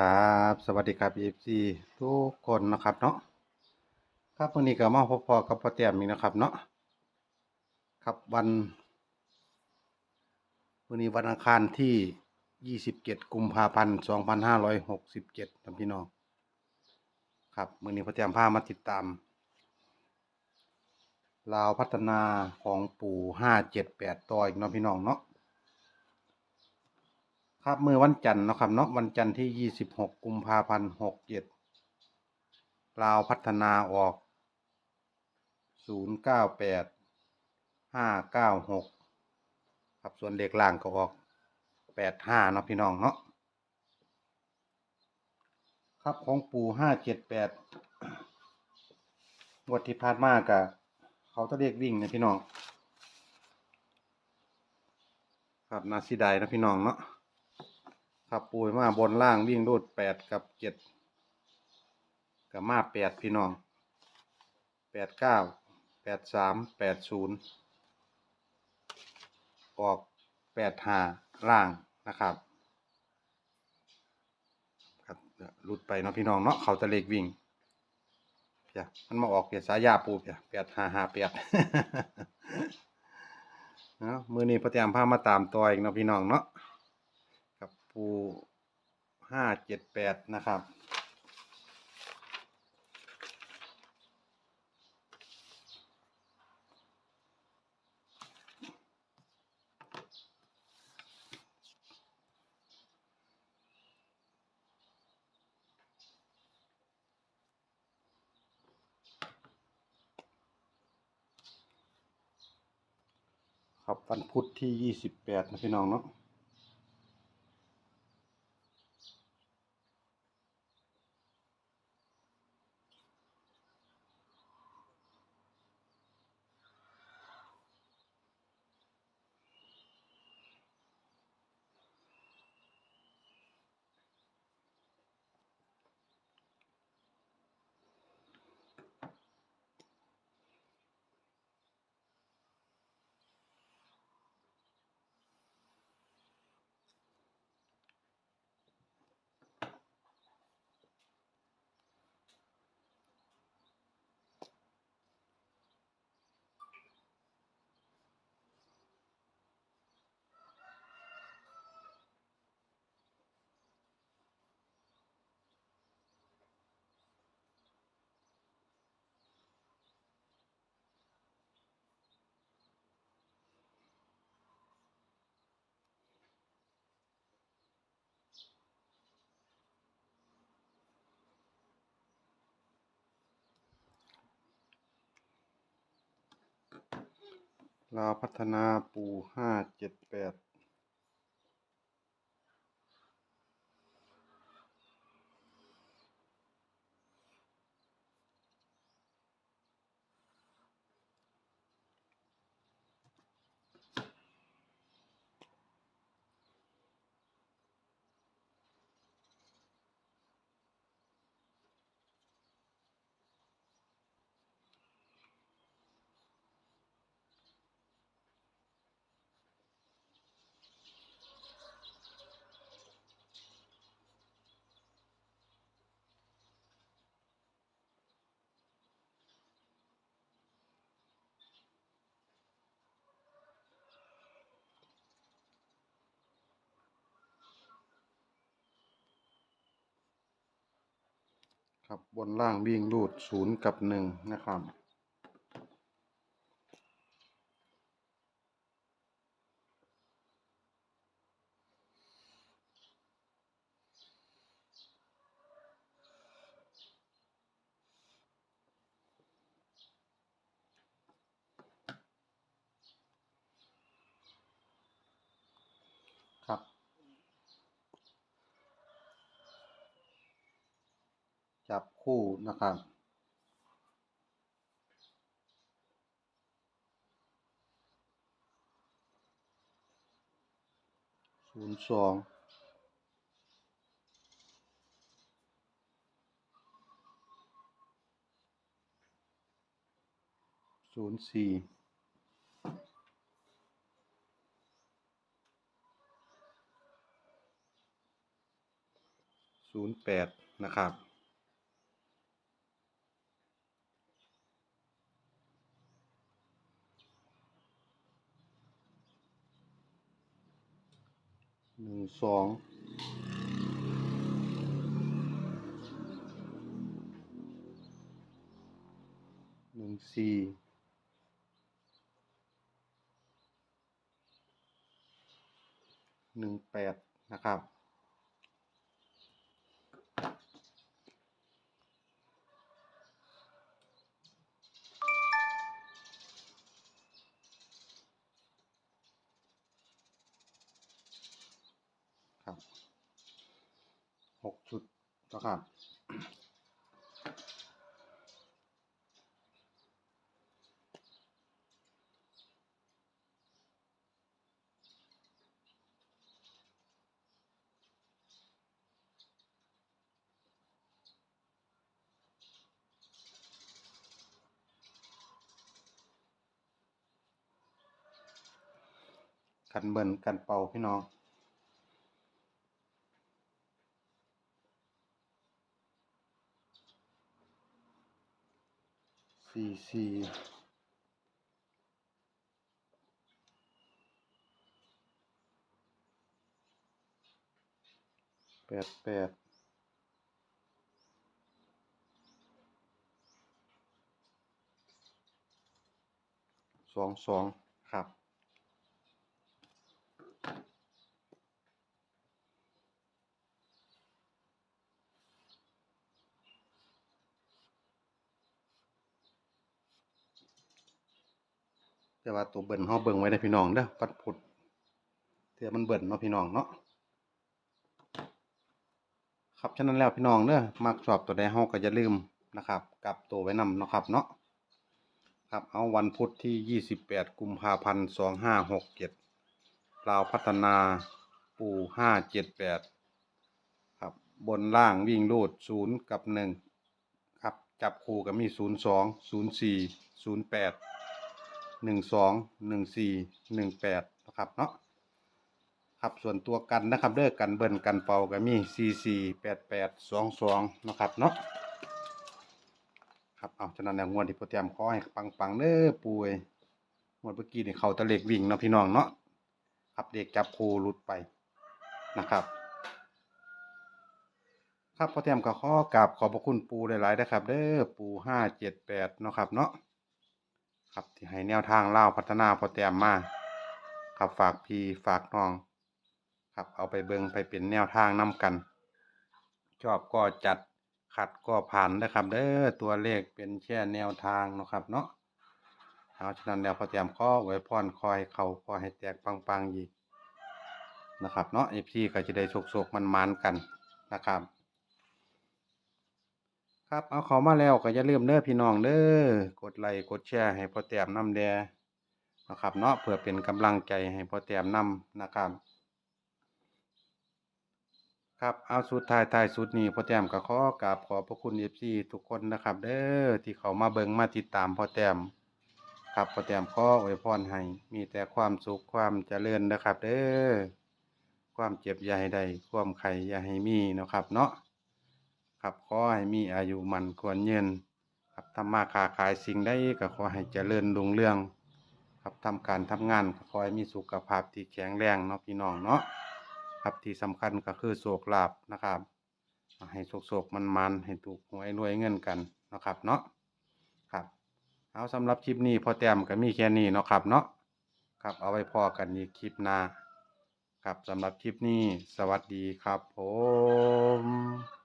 ครับสวัสดีครับ FC ทุกคนนะครับเนาะครับวันนี้ก็มาพบพอกับพ่อแต้มอีกนะครับเนาะครับวันวันนี้วันอังคารที่ 27 กุมภาพันธ์2567ท่านพี่น้องครับวันนี้พ่อแต้มพามาติดตามลาวพัฒนาของปู่ 578ต่ออีกเนาะพี่น้องเนาะ ครับมือวันจันทร์นะครับเนาะวันจันทร์ที่ 26 กุมภาพันธ์67ลาวพัฒนาออก 098 596 ครับส่วนเลขล่างก็ออก 85เนาะพี่น้องเนาะครับของปู่578งวดที่ผ่านมากับเขาจะเรียกวิ่งนะพี่น้อง ครับนาซิไดนะพี่น้องเนาะ ครับปูยมาบนล่างวิ่งรูดแปดกับเจ็ดกับมาแปดพี่น้องแปดเก้าแปดสามแปดศูนย์ออกแปดหาล่างนะครับครับหลุดไปเนาะพี่น้องเนาะเขาจะเลขวิ่งเพียมันมาออกเพียสายาปูเพียแปดหาหาแปดเนาะมือนี้พระเตรียมพามาตามต่ออีกเนาะพี่น้องเนาะ ปูห้าเจ็ดแปดนะครับ ครับวันพุธที่ยี่สิบแปดนะพี่น้องเนาะ ลาวพัฒนาปูห้าเจ็ดแปด ครับบนล่างวิ่งรูดศูนย์กับหนึ่งนะครับครับ จับคู่นะครับ ศูนย์สองศูนย์สี่ศศูนย์แปดนะครับ หนึ่งสองหนึ่งสี่หนึ่งแปดนะครับ นะครับกันเบิ่นกันเป่าพี่น้อง สี่สี่แปดแปดสองสองครับ แต่ว่าตัวเบิ่นเฮาเบิ่งไว้ได้พี่น้องเด้อปัดผุดเถื่อมันเบิ่นเนาะพี่น้องเนาะครับฉะนั้นแล้วพี่น้องเด้อมักชอบตัวใดเฮาก็อย่าลืมนะครับกลับตัวไว้นำเนาะครับเนาะครับเอาวันพุธที่ 28 กุมภาพันธ์2567ลาวพัฒนาปู578ครับบนล่างวิ่งรูด0กับ1ครับจับคู่ก็มี 02 04 08 หนึ่งสองหนึ่งสี่หนึ่งแปดนะครับเนาะครับส่วนตัวกันนะครับเด้อกันเบิ่นกันเป่าก็มีสี่สี่แปดแปดสองสองนะครับเนาะครับเอาฉะนั้นแล้วงวดที่โปรแกรมขอให้ปังปังๆเด้อปุ้ยงวดเมื่อกี้นี่เขาตะเล็กวิ่งเนาะพี่น้องเนาะครับเด็กจับคูหลุดไปนะครับครับโปรแกรมก็ขอกราบขอบพระคุณปูหลายๆนะครับ เด้อปูห้าเจ็ดแปดเนาะครับเนาะ ครับที่ให้แนวทางเล่าพัฒนาพอแต้มมาครับฝากพี่ฝากน้อง ครับเอาไปเบิงไปเป็นแนวทางนํกัน ชอบก็จัดขัดก็ผ่านนะครับเด้อตัวเลขเป็นแค่แนวทางนะครับเนาะเอาฉะนั้นแล้วพอแต้มข้อไว้พรคอยเขาขอให้แตกปังๆอีกนะครับเนาะเอฟซีก็จะได้โชคๆมันๆกันนะครับ ครับ เอาเขามาแล้วก็อย่าลืมเด้อพี่น้องเด้อกดไลค์กดแชร์ให้พ่อแต้มนำแดนะครับเนาะเพื่อเป็นกำลังใจให้พ่อแต้มนำนะครับ ครับเอาสุดท้ายท้ายสุดนี้พ่อแต้มก็ขอกราบขอพระคุณ FC ทุกคนนะครับ เด้อที่เขามาเบิ่งมาติดตามพ่อแต้มครับพ่อแต้มขออวยพรให้มีแต่ความสุขความเจริญนะครับ เด้อความเจ็บอย่าให้ได้ความไข่อย่าให้มีนะครับเนาะ ครับขอให้มีอายุมันควรเยืนครับทำมาค้าขายสิ่งใดก็ขอให้เจริญรุ่งเรือง ครับทำการทำงานก็ขอให้มีสุขภาพที่แข็งแรงเนาะพี่น้องเนาะครับที่สำคัญก็คือโศกลาบนะครับ ให้โศกโศกมันมันให้ถูกหวยรวยเงินกันนะครับเนาะครับเอาสำหรับคลิปนี้พอแต้มก็มีแค่นี้เนาะครับเนาะครับเอาไว้พอกันอีกคลิปหน้าครับสำหรับคลิปนี้สวัสดีครับผม